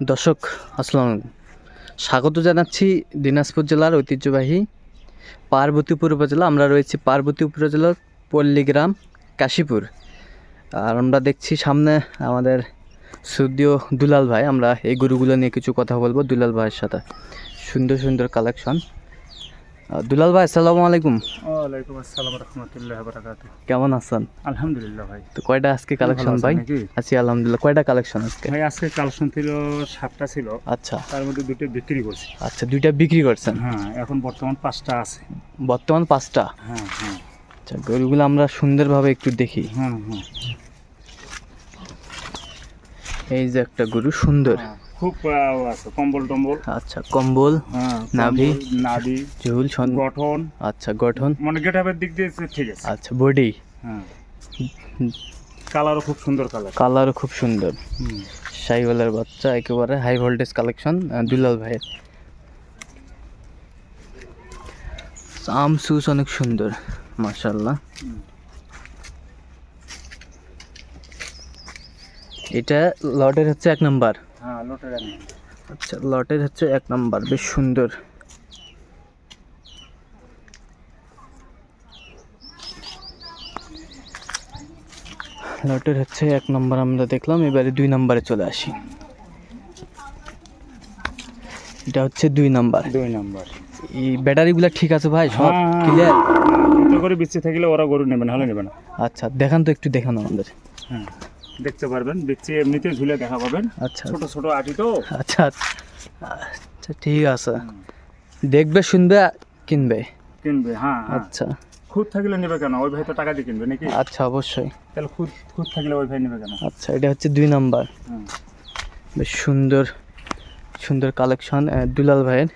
দর্শক, আসসালাম স্বাগত জানাচ্ছি দিনাজপুর জেলার ঐতিহ্যবাহী পার্বতীপুর উপজেলা। আমরা রয়েছি পার্বতী উপজেলার পল্লীগ্রাম, কাশীপুর। আর আমরা দেখছি সামনে আমাদের সুদীয় দুলাল ভাই। আমরা এই গরুগুলো নিয়ে কিছু কথা বলব দুলাল ভাইয়ের সাথে। সুন্দর সুন্দর কালেকশন দুলাল ভাই আসসালামু আলাইকুম। ওয়ালাইকুম আসসালাম রহমতুল্লাহ বারাকাত কেমন আছেন? আলহামদুলিল্লাহ ভাই। তো কয়টা আজকে কালেকশন ভাই? আছি আলহামদুলিল্লাহ। কয়টা কালেকশন আজকে? ভাই আজকে কালেকশন ছিল সাতটা ছিল। আচ্ছা। তার মধ্যে দুটো বিক্রি করছি। আচ্ছা দুইটা বিক্রি করছেন? হ্যাঁ এখন বর্তমান পাঁচটা আছে। বর্তমান পাঁচটা? হ্যাঁ হ্যাঁ। আচ্ছা গরুগুলো আমরা সুন্দরভাবে একটু দেখি। হুম হুম এই যে একটা গরু সুন্দর। হ্যাঁ, খুব আছে কম্বল টম্বল। আচ্ছা কম্বল হ্যাঁ নাভি? নাভি ঝুল গঠন। আচ্ছা গঠন। মানে গেটাপের দিক দিয়ে ঠিক আছে। আচ্ছা বডি। হ্যাঁ। কালারও খুব সুন্দর কালার। কালারও খুব সুন্দর। সাইওয়ালের বাচ্চা একেবারে হাই ভোল্টেজ কালেকশন দুলাল ভাইয়ের। আম সুস অনেক সুন্দর মাশাল্লাহ এটা লটের হচ্ছে এক নাম্বার। হ্যাঁ লোটের আচ্ছা লটের হচ্ছে এক নাম্বার বেশ সুন্দর। লটের হচ্ছে এক নম্বর আমরা দেখলাম এবারে দুই নম্বরে চলে আসি। এটা হচ্ছে দুই নাম্বার। দুই নম্বর। এই ব্যাটারিগুলো ঠিক আছে ভাই? সব হ্যাঁ, হ্যাঁ, ক্লিয়ার করে বিচ্ছি থাকলে ওরা গরু নেবে না হলে নেবে না। আচ্ছা দেখান তো একটু দেখান আমাদের। হ্যাঁ। দেখতে পারবেন। বিচ্ছি এমনিতে ঝুলে দেখা পাবেন। আচ্ছা ছোট ছোট আটি তো। আচ্ছা আচ্ছা ঠিক আছে। দেখবে শুনবে কিনবে। কিনবে হ্যাঁ হ্যাঁ। আচ্ছা। খুদ থাকলে নেবে কেন? ওই ভাই তো টাকা দিয়ে কিনবে নাকি? আচ্ছা অবশ্যই। তাহলে খুদ খুদ থাকলে ওই ভাই নেবে কেন? আচ্ছা এটা হচ্ছে দুই নাম্বার। বেশ সুন্দর সুন্দর কালেকশন দুলাল ভাইয়ের।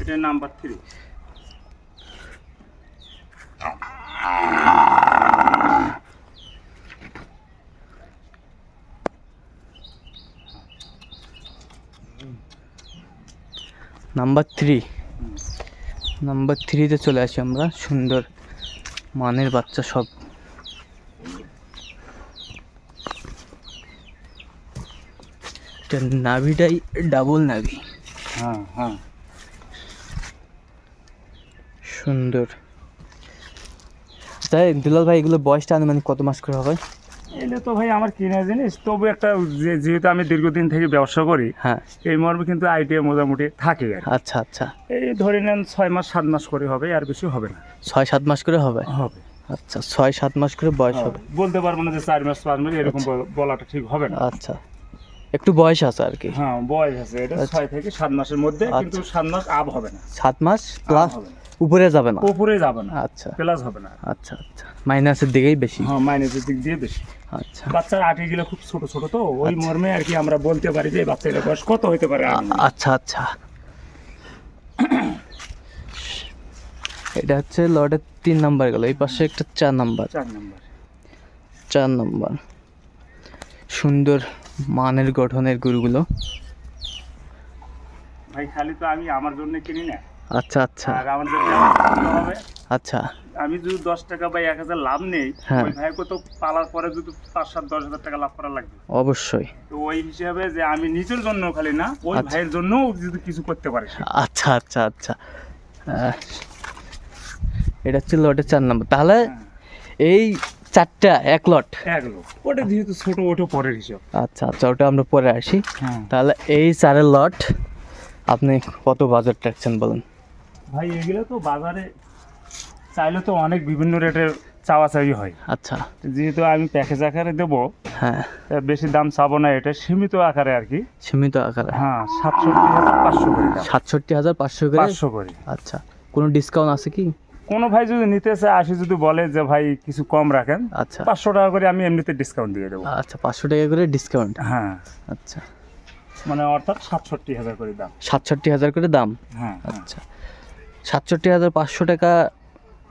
এটা number three. Number three number থ্রিতে চলে আসি আমরা সুন্দর মানের বাচ্চা সব। নাভিটাই ডাবল নাভি। হ্যাঁ হ্যাঁ। সুন্দর। তাই দুলাল ভাই এগুলো বয়সটা আনুমানিক কত মাস করে হবে? এলে তো ভাই আমার কিনা জিনিস। তবু একটা যেহেতু আমি দীর্ঘদিন থেকে ব্যবসা করি হ্যাঁ। এই মর্মে কিন্তু আইডিয়া মোটামুটি থাকে আচ্ছা আচ্ছা। এই ধরে নেন ছয় মাস সাত মাস করে হবে আর বেশি হবে না। ছয় সাত মাস করে হবে? হবে। আচ্ছা ছয় সাত মাস করে বয়স হবে। বলতে পারব না যে চার মাস পাঁচ মাস এরকম বল- বলাটা ঠিক হবে না। আচ্ছা। একটু বয়স আছে আর কি। হ্যাঁ বয়স আছে। এটা আচ্ছা। ছয় থেকে সাত মাসের মধ্যে কিন্তু সাত মাস আপ হবে না। সাত মাস প্লাস হবে না। উপরে যাবে না? উপরে যাবে না। আচ্ছা। প্লাস হবে না। আচ্ছা আচ্ছা। মাইনাসের দিকেই বেশি। হ্যাঁ মাইনাসের দিক দিয়ে বেশি। আচ্ছা। বাচ্চার আটি গুলো খুব ছোট ছোট তো ওই মর্মে আর কি আমরা বলতে পারি যে বাচ্চাটা বয়স কত হতে পারে আচ্ছা আচ্ছা। এটা হচ্ছে লর্ডের তিন নাম্বার গেল। এই পাশে একটা চার নাম্বার। চার নম্বর। চার নাম্বার। সুন্দর মানের গঠনের গরুগুলো। ভাই খালি তো আমি আমার জন্য কিনি না। আচ্ছা আচ্ছা। আর হবে। আচ্ছা। আমি যদি দশ টাকা বা এক হাজার লাভ নেই হ্যাঁ। ওই ভাইকে তো পালার পরে যদি পাঁচ সাত দশ হাজার টাকা লাভ করা লাগবে। অবশ্যই। তো ওই হিসাবে যে আমি নিজের জন্য খালি না ওই আচ্ছা। ভাইয়ের জন্য যদি কিছু করতে পারে আচ্ছা আচ্ছা আচ্ছা। এটা হচ্ছে লটের চার নাম্বার। তাহলে হ্যাঁ, এই চারটা এক লট। এক লোক ওটা যেহেতু ছোট ওটা পরের হিসাব। আচ্ছা আচ্ছা ওটা আমরা পরে আসি। হ্যাঁ। তাহলে এই চারের লট আপনি কত বাজার রাখছেন বলেন? ভাই এগুলো তো বাজারে চাইলে তো অনেক বিভিন্ন রেটের চাওয়া চাই হয়। আচ্ছা। যেহেতু আমি প্যাকেজ আকারে দেবো হ্যাঁ। বেশি দাম চাবো না এটা সীমিত আকারে আর কি। সীমিত আকারে? হ্যাঁ সাতষট্টি হাজার পাঁচশো করে সাতষট্টি হাজার পাঁচশো করে? পাঁচশো করে। আচ্ছা। কোনো ডিসকাউন্ট আছে কি? কোনো ভাই যদি নিতে চায় আসি যদি বলে যে ভাই কিছু কম রাখেন। আচ্ছা। পাঁচশো টাকা করে আমি এমনিতে ডিসকাউন্ট দিয়ে দেবো। আচ্ছা পাঁচশো টাকা করে ডিসকাউন্ট হ্যাঁ। আচ্ছা। মানে অর্থাৎ সাতষট্টি হাজার করে দাম। সাতষট্টি হাজার করে দাম? হ্যাঁ হ্যাঁ। আচ্ছা। সাতষট্টি হাজার পাঁচশো টাকা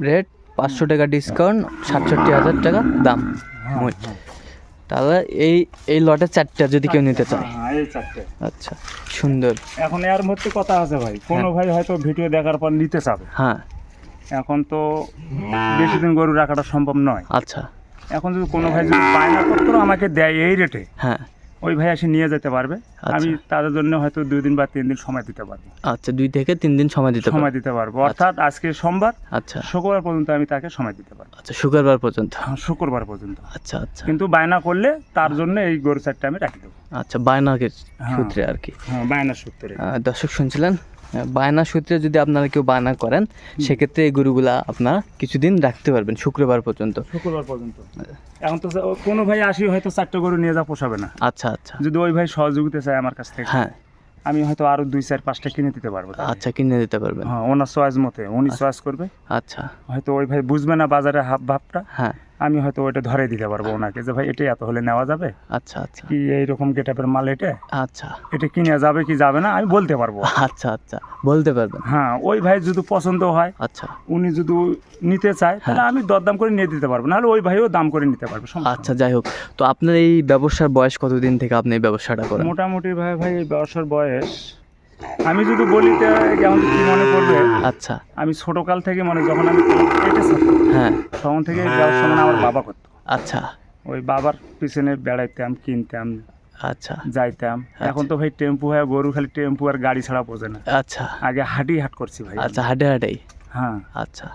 রেট পাঁচশো টাকা ডিসকাউন্ট সাতষট্টি হাজার টাকা দাম। হ্যাঁ। হ্যাঁ। তাহলে এই এই লটে চারটা যদি কেউ নিতে চায়। হ্যাঁ, আচ্ছা সুন্দর। এখন এর মধ্যে কথা আছে ভাই। কোনো। ভাই হয়তো ভিডিও দেখার পর নিতে চাবে। হ্যাঁ। এখন তো বেশি দিন গরু রাখাটা সম্ভব নয়। আচ্ছা। এখন যদি কোনো ভাই যদি বায়না পত্র আমাকে দেয় এই রেটে হ্যাঁ। ওই ভাই এসে নিয়ে যেতে পারবে। আচ্ছা। আমি তাদের জন্য হয়তো দুই দিন বা তিন দিন সময় দিতে পারব। আচ্ছা দুই থেকে তিন দিন সময় দিতে সময় দিতে পারব। অর্থাৎ আজকে সোমবার আচ্ছা। শুক্রবার পর্যন্ত আমি তাকে সময় দিতে পারব। আচ্ছা শুক্রবার পর্যন্ত? হ্যাঁ, শুক্রবার পর্যন্ত। আচ্ছা আচ্ছা। কিন্তু বায়না করলে তার জন্য এই গরু চারটা আমি রাখি দেবো। আচ্ছা বায়নাকে হ্যাঁ। সূত্রে আর কি। হ্যাঁ বায়না সূত্রে। দর্শক শুনছিলেন? বায়না সূত্রে যদি আপনারা কেউ বায়না করেন সেক্ষেত্রে এই গরুগুলা আপনারা কিছুদিন রাখতে পারবেন শুক্রবার পর্যন্ত। শুক্রবার পর্যন্ত। এখন তো কোনো ভাই আসি হয়তো চারটে গরু নিয়ে যা পোষাবে না। আচ্ছা আচ্ছা। যদি ওই ভাই সহযোগিতা চায় আমার কাছ থেকে হ্যাঁ। আমি হয়তো আরও দুই চার পাঁচটা কিনে দিতে পারব। আচ্ছা কিনে দিতে পারবেন। হ্যাঁ ওনার চয়েস মতে উনি চয়েস করবে। আচ্ছা। হয়তো ওই ভাই বুঝবে না বাজারে হাব ভাবটা হ্যাঁ। আমি হয়তো ওইটা ধরে দিতে পারব ওনাকে যে ভাই এটা এত হলে নেওয়া যাবে? আচ্ছা আচ্ছা। কি এইরকম গেটাপের মাল এটা? আচ্ছা। এটা কিনে যাবে কি যাবে না আমি বলতে পারব। আচ্ছা আচ্ছা। বলতে পারবেন। হ্যাঁ ওই ভাই যদি পছন্দ হয় আচ্ছা। উনি যদি নিতে চায় তাহলে আমি দরদাম করে নিয়ে দিতে পারব। নাহলে ওই ভাইও দাম করে নিতে পারবে আচ্ছা যাই হোক। তো আপনার এই ব্যবসার বয়স কতদিন থেকে আপনি এই ব্যবসাটা। করেন? মোটামুটি ভাই ভাই এই ব্যবসার বয়স আমি যদি বলি কেমন কি মনে করবে আচ্ছা। আমি ছোটকাল থেকে মানে যখন আমি কেটেছি হ্যাঁ। তখন থেকে ব্যবসা মানে আমার বাবা করতো। আচ্ছা। ওই বাবার পিছনে বেড়াইতাম কিনতাম আচ্ছা। যাইতাম। এখন তো ভাই টেম্পু হয় গরু খালি টেম্পু আর গাড়ি ছাড়া বোঝে না। আচ্ছা। আগে হাঁটি হাট করছি ভাই। আচ্ছা হাঁটে হাটেই। হ্যাঁ। আচ্ছা।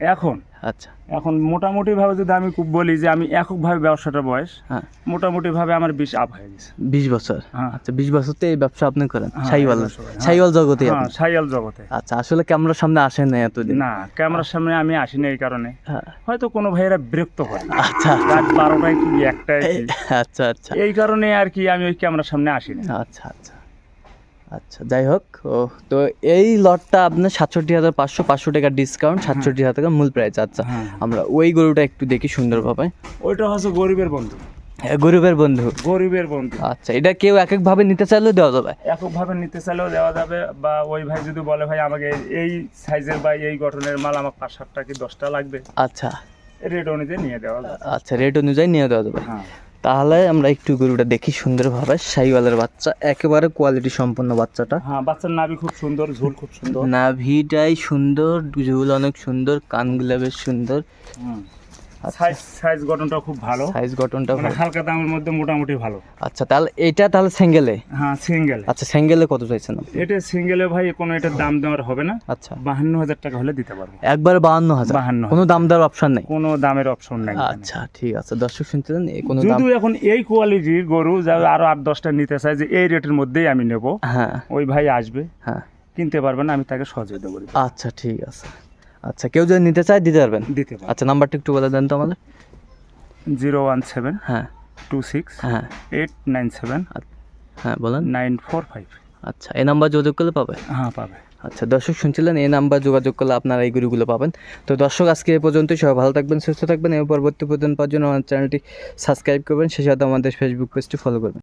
এখন? আচ্ছা। এখন মোটামুটি ভাবে যদি আমি খুব বলি যে আমি এককভাবে ব্যবসাটা বয়স হ্যাঁ। মোটামুটি ভাবে আমার বিশ আপ হয়ে গেছে। বিশ বছর? হ্যাঁ। আচ্ছা বিশ বছরতে এই ব্যবসা আপনি করেন? হ্যাঁ, সাইওয়াল হ্যাঁ। সাইওয়াল জগতে হ্যাঁ। সাইয়াল জগতে। আচ্ছা আসলে ক্যামেরার সামনে আসেন না এতদিন। না ক্যামেরার সামনে আমি আসি না এই কারণে। হ্যাঁ। হয়তো কোনো ভাইয়েরা বিরক্ত করে। আচ্ছা। রাত বারোটায় কি একটায় আচ্ছা আচ্ছা। এই কারণে আর কি আমি ওই ক্যামেরার সামনে আসি না আচ্ছা আচ্ছা। আচ্ছা যাই হোক ও তো এই লটটা আপনার সাতষট্টি হাজার পাঁচশো পাঁচশো টাকা ডিসকাউন্ট সাতষট্টি হাজার টাকা মূল প্রাইস আচ্ছা। হ্যাঁ। আমরা ওই গরুটা একটু দেখি সুন্দরভাবে। ওইটা হচ্ছে গরিবের বন্ধু। হ্যাঁ, গরিবের বন্ধু। গরিবের বন্ধু। আচ্ছা এটা কেউ এক এক ভাবে নিতে চাইলেও দেওয়া যাবে। এককভাবে নিতে চাইলেও দেওয়া যাবে বা ওই ভাই যদি বলে ভাই আমাকে এই সাইজের বা এই গঠনের মাল আমার পাঁচ সাতটা কি দশটা লাগবে? আচ্ছা। রেট অনুযায়ী নিয়ে দেওয়া আচ্ছা রেট অনুযায়ী নিয়ে দেওয়া যাবে। হ্যাঁ। তাহলে আমরা একটু গরুটা দেখি সুন্দরভাবে। সাইওয়ালের বাচ্চা একেবারে কোয়ালিটি সম্পন্ন বাচ্চাটা। হ্যাঁ বাচ্চার নাভি খুব সুন্দর ঝুল খুব সুন্দর। নাভিটাই সুন্দর ঝুল অনেক সুন্দর কানগুলো বেশ সুন্দর। হুম। সাইজ সাইজ গঠনটা খুব ভালো। সাইজ গঠনটা মানে হালকা দামের মধ্যে মোটামুটি ভালো। আচ্ছা তাহলে এটা তাহলে সিঙ্গেলে হ্যাঁ সিঙ্গেল আচ্ছা সিঙ্গেলে কত চাইছেন এটা সিঙ্গেলে ভাই কোনো এটার দাম দেওয়ার হবে না। আচ্ছা। বাহান্ন হাজার টাকা হলে দিতে পারব। একবারে বাহান্ন হাজার? 52,000 কোনো দাম দেওয়ার অপশন নেই? কোনো দামের অপশন নাই। আচ্ছা ঠিক আছে। দর্শক শুনছিলেন কোনো দাম এখন এই কোয়ালিটির গরু যারা আরও আট দশটা নিতে চায় যে এই রেটের মধ্যেই আমি নেব হ্যাঁ। ওই ভাই আসবে। হ্যাঁ। কিনতে পারবেন আমি তাকে সহযোগিতা করি। আচ্ছা ঠিক আছে। আচ্ছা কেউ যদি নিতে চায় দিতে পারবেন? দিতে আচ্ছা নাম্বারটা একটু বলে দেন তো আমাদের। জিরো ওয়ান সেভেন হ্যাঁ। টু সিক্স হ্যাঁ। এইট নাইন সেভেন হ্যাঁ বলেন। Nine four five. আচ্ছা এই নাম্বার যোগাযোগ করলে পাবে? হ্যাঁ পাবে। আচ্ছা দর্শক শুনছিলেন এই নাম্বার যোগাযোগ করলে আপনারা এই গরুগুলো পাবেন। তো দর্শক আজকে এ পর্যন্তই। সবাই ভালো থাকবেন সুস্থ থাকবেন। এবং পরবর্তী পর্যন্ত পাওয়ার জন্য আমার চ্যানেলটি সাবস্ক্রাইব করবেন। সেই সাথে আমাদের ফেসবুক পেজটি ফলো করবেন।